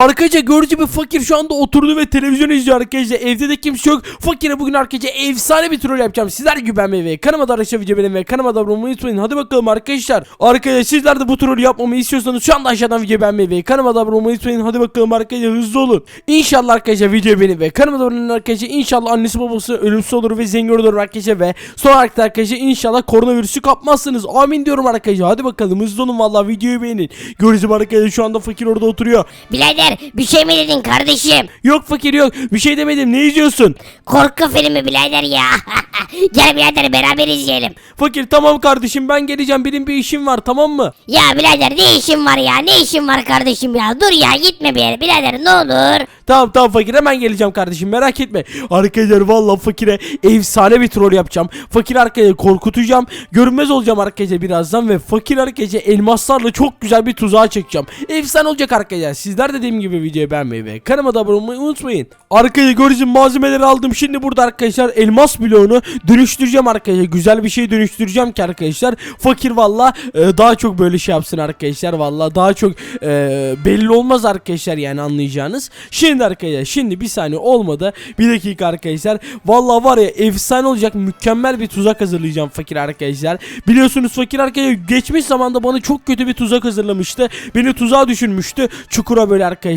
Arkadaşlar gördüğünüz gibi fakir şu anda oturdu ve televizyon izliyor arkadaşlar. Evde de kimse yok. Fakire bugün arkadaşlar efsane bir troll yapacağım. Sizler ben ve kanalıma da arkadaşlar video beğenin ve kanalıma da abone olmayı unutmayın. Hadi bakalım arkadaşlar. Arkadaşlar sizler de bu trolü yapmamı istiyorsanız şu anda aşağıdan video beğenmeyi ve kanalıma da abone olmayı unutmayın. Hadi bakalım arkadaşlar hızlı olun. İnşallah arkadaşlar video beğenin ve kanalıma da abone olun arkadaşlar. İnşallah annesi babası ölümsüz olur ve zengin olur arkadaşlar ve son olarak da arkadaşlar inşallah koronavirüsü kapmazsınız. Amin diyorum arkadaşlar. Hadi bakalım hızlı olun vallahi videoyu beğenin. Gördüğünüz gibi arkadaşlar şu anda fakir orada oturuyor. Birader bir şey mi dedin kardeşim? Yok fakir yok. Bir şey demedim. Ne izliyorsun? Korku filmi birader ya. Gel birader beraber izleyelim. Fakir tamam kardeşim ben geleceğim. Benim bir işim var tamam mı? Ya birader ne işin var ya ne işin var kardeşim ya dur ya gitme bir yere birader ne olur. Tamam tamam fakir hemen geleceğim kardeşim merak etme. Arkadaşlar vallahi fakire efsane bir troll yapacağım. Fakir arkadaşlar korkutacağım. Görünmez olacağım arkadaşlar birazdan ve fakir arkadaşlar elmaslarla çok güzel bir tuzağa çekeceğim. Efsane olacak arkadaşlar. Sizler de dediğim gibi videoyu beğenmeyi ve kanalıma da abone olmayı unutmayın. Gördüğünüz gibi malzemeleri aldım. Şimdi burada arkadaşlar elmas bloğunu dönüştüreceğim arkadaşlar. Güzel bir şey dönüştüreceğim ki arkadaşlar. Fakir valla e, daha çok böyle şey yapsın arkadaşlar. Valla daha çok e, belli olmaz arkadaşlar yani anlayacağınız. Şimdi arkadaşlar şimdi bir saniye olmadı. Bir dakika arkadaşlar. Valla var ya efsane olacak mükemmel bir tuzak hazırlayacağım fakir arkadaşlar. Biliyorsunuz fakir arkadaşlar geçmiş zamanda bana çok kötü bir tuzak hazırlamıştı. Beni tuzağa düşürmüştü. Çukura böyle arkadaşlar.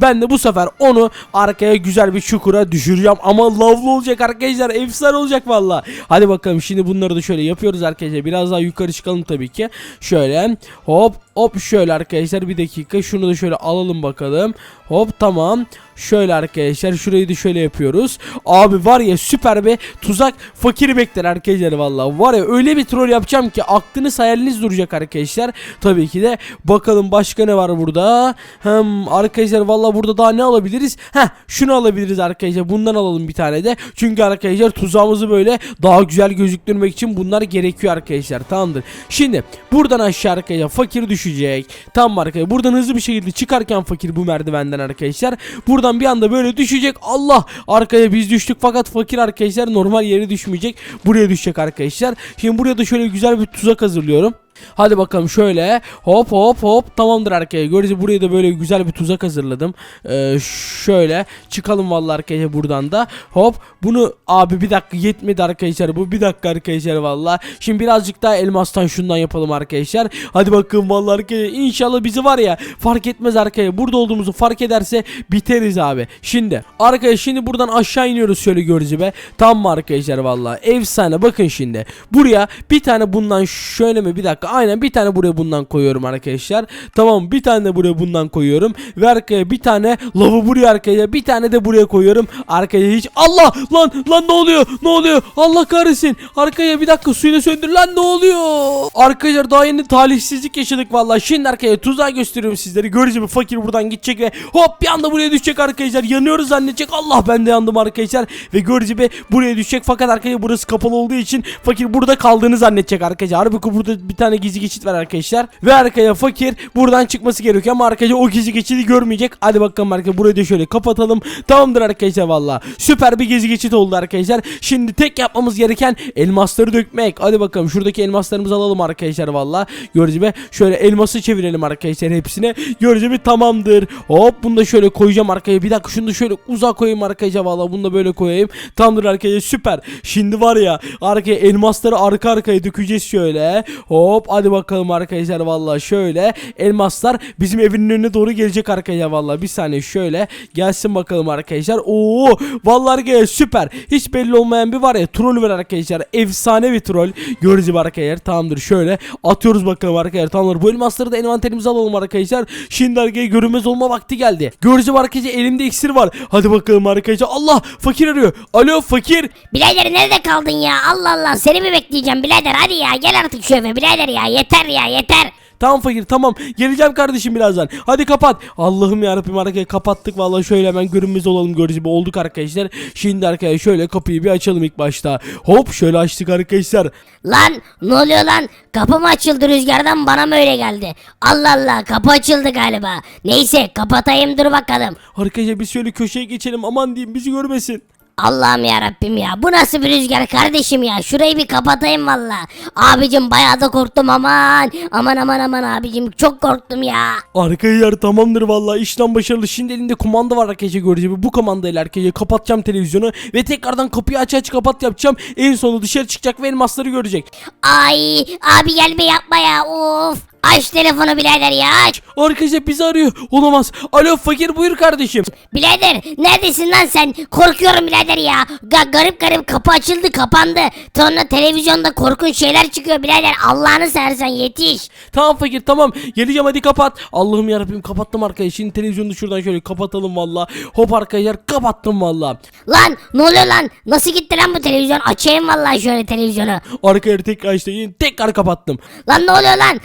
Ben de bu sefer onu arkaya güzel bir çukura düşüreceğim. Ama lavlı olacak arkadaşlar. Efsane olacak valla. Hadi bakalım şimdi bunları da şöyle yapıyoruz arkadaşlar. Biraz daha yukarı çıkalım tabii ki. Şöyle hop hop şöyle arkadaşlar bir dakika. Şunu da şöyle alalım bakalım. Hop tamam. Şöyle arkadaşlar şurayı da şöyle yapıyoruz. Abi var ya süper bir tuzak fakiri bekler arkadaşlar valla. Var ya öyle bir troll yapacağım ki aklınız hayaliniz duracak arkadaşlar. Tabii ki de bakalım başka ne var burada. Hem arkadaşlar valla burada daha ne alabiliriz? Heh şunu alabiliriz arkadaşlar. Bundan alalım bir tane de. Çünkü arkadaşlar tuzağımızı böyle daha güzel gözüktürmek için bunlar gerekiyor arkadaşlar. Tamamdır. Şimdi buradan aşağı arkadaşlar fakir düşecek. Tamam arkadaşlar. Buradan hızlı bir şekilde çıkarken fakir bu merdivenden arkadaşlar. Buradan bir anda böyle düşecek. Allah! Arkaya biz düştük fakat fakir arkadaşlar normal yere düşmeyecek. Buraya düşecek arkadaşlar. Şimdi buraya da şöyle güzel bir tuzak hazırlıyorum. Hadi bakalım şöyle. Hop hop hop. Tamamdır arkaya. Görüyoruz buraya da böyle güzel bir tuzak hazırladım. Ee, şöyle. Çıkalım vallahi arkadaşlar buradan da. Hop. Bunu abi bir dakika yetmedi arkadaşlar bu. Bir dakika arkadaşlar vallahi. Şimdi birazcık daha elmastan şundan yapalım arkadaşlar. Hadi bakalım vallahi arkadaşlar inşallah bizi var ya fark etmez arkaya. Burada olduğumuzu fark ederse biteriz abi. Şimdi arkadaşlar şimdi buradan aşağı iniyoruz şöyle gördüğünüz gibi. Tam mı arkadaşlar vallahi. Efsane. Bakın şimdi. Buraya bir tane bundan şöyle mi? Bir dakika aynen bir tane buraya bundan koyuyorum arkadaşlar. Tamam bir tane de buraya bundan koyuyorum. Ve arkaya bir tane lavı buraya arkaya bir tane de buraya koyuyorum. Arkaya hiç Allah lan lan ne oluyor ne oluyor Allah kahretsin. Arkaya bir dakika suyu da söndür lan ne oluyor. Arkadaşlar daha yeni talihsizlik yaşadık vallahi. Şimdi arkaya tuzağı gösteriyorum sizlere. Görücü bir fakir buradan gidecek ve hop bir anda buraya düşecek arkadaşlar. Yanıyoruz zannedecek. Allah ben de yandım arkadaşlar. Ve görücü bir buraya düşecek fakat arkaya burası kapalı olduğu için fakir burada kaldığını zannedecek arkadaşlar. Halbuki burada bir tane gizli geçit var arkadaşlar. Ve arkaya fakir buradan çıkması gerekiyor ama arkadaşlar o gizli geçidi görmeyecek. Hadi bakalım arkadaşlar burayı da şöyle kapatalım. Tamamdır arkadaşlar valla. Süper bir gizli geçit oldu arkadaşlar. Şimdi tek yapmamız gereken elmasları dökmek. Hadi bakalım şuradaki elmaslarımızı alalım arkadaşlar valla. Gördüğünüz gibi şöyle elması çevirelim arkadaşlar hepsine. Gördüğünüz gibi tamamdır. Hop bunu da şöyle koyacağım arkaya. Bir dakika şunu da şöyle uzak koyayım arkadaşlar valla. Bunu da böyle koyayım. Tamamdır arkadaşlar süper. Şimdi var ya arkaya elmasları arka arkaya dökeceğiz şöyle. Hop hadi bakalım arkadaşlar. Valla şöyle elmaslar bizim evinin önüne doğru gelecek arkadaşlar. Valla bir saniye şöyle gelsin bakalım arkadaşlar. Oo vallahi arkadaşlar süper. Hiç belli olmayan bir var ya troll var arkadaşlar. Efsane bir troll. Gibi arkadaşlar tamamdır. Şöyle atıyoruz bakalım arkadaşlar. Tamamdır. Bu elmasları da envanterimize alalım arkadaşlar. Şimdi arkadaşlar görünmez olma vakti geldi. Gibi arkadaşlar elimde iksir var. Hadi bakalım arkadaşlar. Allah fakir arıyor. Alo fakir. Birader nerede kaldın ya? Allah Allah seni mi bekleyeceğim birader? Hadi ya gel artık şu eve birader ya yeter ya yeter. Tamam fakir tamam. Geleceğim kardeşim birazdan. Hadi kapat. Allah'ım yarabbim arkaya kapattık. Vallahi şöyle hemen görünmez olalım görücü gibi olduk arkadaşlar. Şimdi arkaya şöyle kapıyı bir açalım ilk başta. Hop şöyle açtık arkadaşlar. Lan ne oluyor lan kapı mı açıldı rüzgardan bana mı öyle geldi? Allah Allah kapı açıldı galiba. Neyse kapatayım dur bakalım. Arkadaşlar biz şöyle köşeye geçelim aman diyeyim bizi görmesin. Allah'ım ya Rabbim ya. Bu nasıl bir rüzgar kardeşim ya? Şurayı bir kapatayım valla. Abicim bayağı da korktum aman. Aman aman aman abicim çok korktum ya. Arkadaşlar tamamdır vallahi işlem başarılı. Şimdi elinde kumanda var arkadaşlar gördüğünüz gibi. Bu kumandayla arkadaşlar kapatacağım televizyonu ve tekrardan kapıyı aç aç kapat yapacağım. En sonunda dışarı çıkacak ve elmasları görecek. Ay abi gelme yapma ya of. Aç telefonu birader ya aç. Arkadaşlar bizi arıyor. Olamaz. Alo fakir buyur kardeşim. Birader neredesin lan sen? Korkuyorum birader ya. Ga garip garip kapı açıldı kapandı. Sonra televizyonda korkunç şeyler çıkıyor birader. Allah'ını seversen yetiş. Tamam fakir tamam. Geleceğim hadi kapat. Allah'ım yarabbim kapattım arkadaşlar. Şimdi televizyonu şuradan şöyle kapatalım valla. Hop arkadaşlar kapattım valla. Lan ne oluyor lan? Nasıl gitti lan bu televizyon? Açayım vallahi şöyle televizyonu. Arkaya tekrar işte yine tekrar kapattım. Lan ne oluyor lan?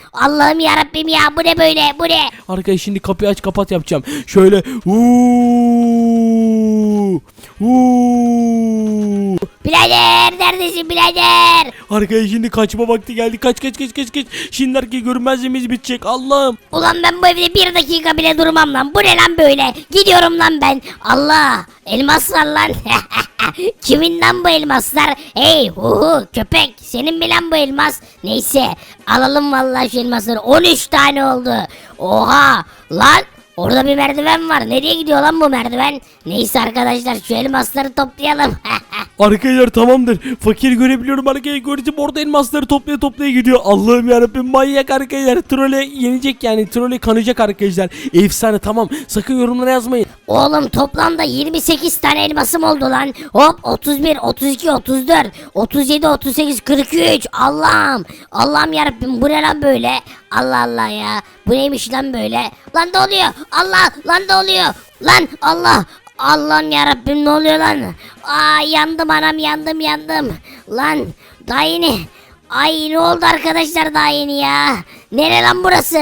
Allah'ım yarabbim ya bu ne böyle bu ne? Arkadaşlar şimdi kapıyı aç kapat yapacağım. Şöyle uuu uuu Birader neredesin birader? Arkadaşlar şimdi kaçma vakti geldi. Kaç kaç kaç kaç kaç. Şimdi erkek görünmezliğimiz bitecek. Allah'ım. Ulan ben bu evde bir dakika bile durmam lan. Bu ne lan böyle? Gidiyorum lan ben. Allah. Elmaslar lan. Kimin lan bu elmaslar? Hey huhu köpek. Senin mi lan bu elmas? Neyse alalım vallahi şu elmasları. 13 tane oldu. Oha lan. Orada bir merdiven var. Nereye gidiyor lan bu merdiven? Neyse arkadaşlar şu elmasları toplayalım. Arkadaşlar tamamdır. Fakir görebiliyorum arkadaşlar. Göreceğim orada elmasları toplaya toplaya gidiyor. Allah'ım yarabbim manyak arkadaşlar. Trole yenecek yani. Trole kanacak arkadaşlar. Efsane tamam. Sakın yorumlara yazmayın. Oğlum toplamda 28 tane elmasım oldu lan. Hop 31, 32, 34, 37, 38, 43. Allah'ım. Allah'ım yarabbim bu ne lan böyle? Allah Allah ya. Bu neymiş lan böyle? Lan ne oluyor? Allah lan ne oluyor? Lan Allah. Allah'ım yarabbim ne oluyor lan? Aa yandım anam yandım yandım. Lan daha yeni. Ay ne oldu arkadaşlar daha yeni ya? Nere lan burası?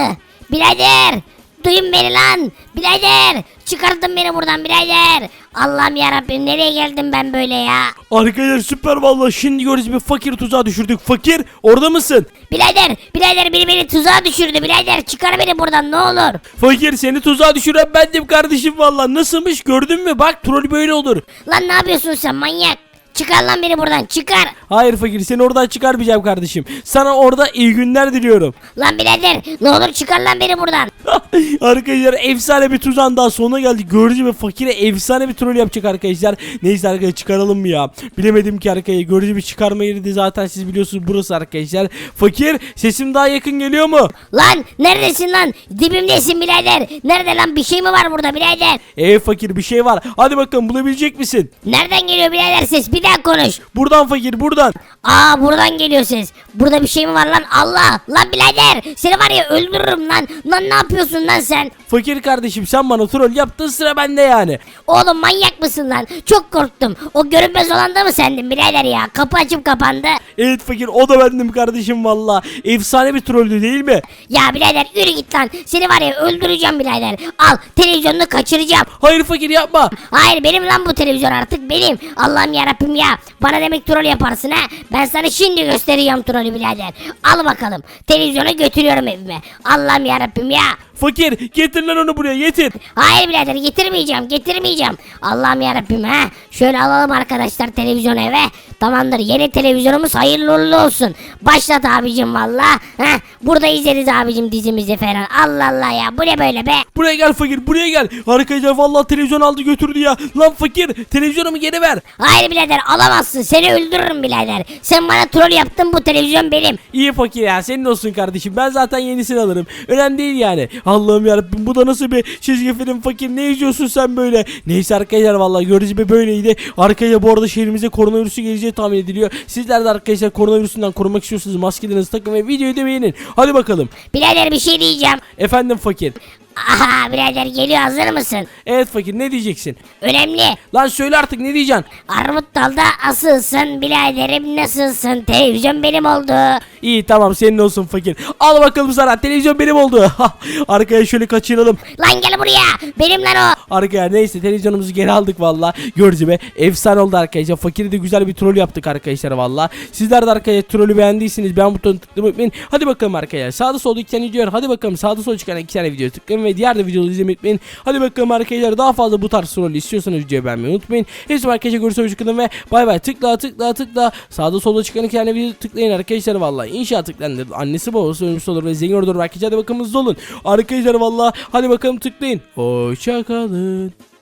Birader. Duyun beni lan. Birader. Çıkartın beni buradan birader. Allah'ım yarabbim nereye geldim ben böyle ya? Arkadaşlar süper vallahi. Şimdi göreceğiz bir fakir tuzağa düşürdük. Fakir orada mısın? Birader, birader biri beni tuzağa düşürdü birader. Çıkar beni buradan ne olur. Fakir seni tuzağa düşüren bendim kardeşim vallahi. Nasılmış gördün mü? Bak troll böyle olur. Lan ne yapıyorsun sen manyak? Çıkar lan beni buradan çıkar. Hayır fakir seni oradan çıkarmayacağım kardeşim. Sana orada iyi günler diliyorum. Lan birader ne olur çıkar lan beni buradan. arkadaşlar efsane bir tuzağın daha sonuna geldik. Görücü ve fakire efsane bir troll yapacak arkadaşlar. Neyse arkadaşlar çıkaralım mı ya? Bilemedim ki arkadaşlar. Görücü bir çıkarma yeri de zaten siz biliyorsunuz burası arkadaşlar. Fakir sesim daha yakın geliyor mu? Lan neredesin lan? Dibimdesin birader. Nerede lan bir şey mi var burada birader? Ee fakir bir şey var. Hadi bakalım bulabilecek misin? Nereden geliyor birader ses? Bir daha konuş. Buradan fakir buradan. Aa buradan geliyor ses. Burada bir şey mi var lan? Allah! Lan birader! Seni var ya öldürürüm lan. Lan ne yapıyorsun lan sen? Fakir kardeşim sen bana troll yaptın sıra bende yani. Oğlum manyak mısın lan? Çok korktum. O görünmez olan da mı sendin birader ya? Kapı açıp kapandı. Evet fakir o da bendim kardeşim valla. Efsane bir trolldü değil mi? Ya birader yürü git lan. Seni var ya öldüreceğim birader. Al televizyonunu kaçıracağım. Hayır fakir yapma. Hayır benim lan bu televizyon artık benim. Allah'ım yarabbim ya. Bana demek troll yaparsın ha. Ben sana şimdi göstereceğim trolü birader. Al bakalım. Televizyonu götürüyorum evime. Allah'ım yarabbim ya. Fakir getir lan onu buraya getir. Hayır birader getirmeyeceğim getirmeyeceğim. Allah'ım yarabbim ha. Şöyle alalım arkadaşlar televizyon eve. Tamamdır yeni televizyonumuz hayırlı uğurlu olsun. Başlat abicim valla. Heh, burada izleriz abicim dizimizi falan. Allah Allah ya bu ne böyle be. Buraya gel fakir buraya gel. Arkadaşlar vallahi televizyon aldı götürdü ya. Lan fakir televizyonumu geri ver. Hayır birader alamazsın seni öldürürüm birader. Sen bana troll yaptın bu televizyon benim. İyi fakir ya senin olsun kardeşim. Ben zaten yenisini alırım. Önemli değil yani. Allah'ım yarabbim bu da nasıl bir çizgi film fakir. Ne izliyorsun sen böyle? Neyse arkadaşlar vallahi gördüğünüz gibi böyleydi. Arkadaşlar bu arada şehrimize koronavirüsü geleceği tahmin ediliyor. Sizler de arkadaşlar koronavirüsünden korumak istiyorsanız maskelerinizi takın ve videoyu da beğenin. Hadi bakalım. Birader bir şey diyeceğim. Efendim fakir. Aha birader geliyor hazır mısın? Evet fakir ne diyeceksin? Önemli. Lan söyle artık ne diyeceksin? Armut dalda asılsın biraderim nasılsın? Televizyon benim oldu. İyi tamam senin olsun fakir. Al bakalım sana televizyon benim oldu. Arkaya şöyle kaçıralım. Lan gel buraya. Benim lan o. Arkaya neyse televizyonumuzu geri aldık valla. Gördüğünüz gibi efsane oldu arkadaşlar. Fakiri de güzel bir troll yaptık arkadaşlar valla. Sizler de arkaya trollü beğendiyseniz beğen butonuna tıklamayı unutmayın. Hadi bakalım arkadaşlar. Sağda solda iki tane video var. Hadi bakalım sağda solda çıkan iki tane video ve diğer de videoları izlemeyi unutmayın. Hadi bakalım arkadaşlar daha fazla bu tarz troll istiyorsanız videoyu beğenmeyi unutmayın. Hepsi arkadaşlar görüşürüz hoşçakalın ve bay bay. Tıkla tıkla tıkla. Sağda solda çıkan tane video tıklayın arkadaşlar vallahi inşaat tıklanır annesi babası ölmüş olur ve zengin olur. Arkadaşlar hadi bakalım hızlı olun. Arkadaşlar vallahi hadi bakalım tıklayın. Hoşçakalın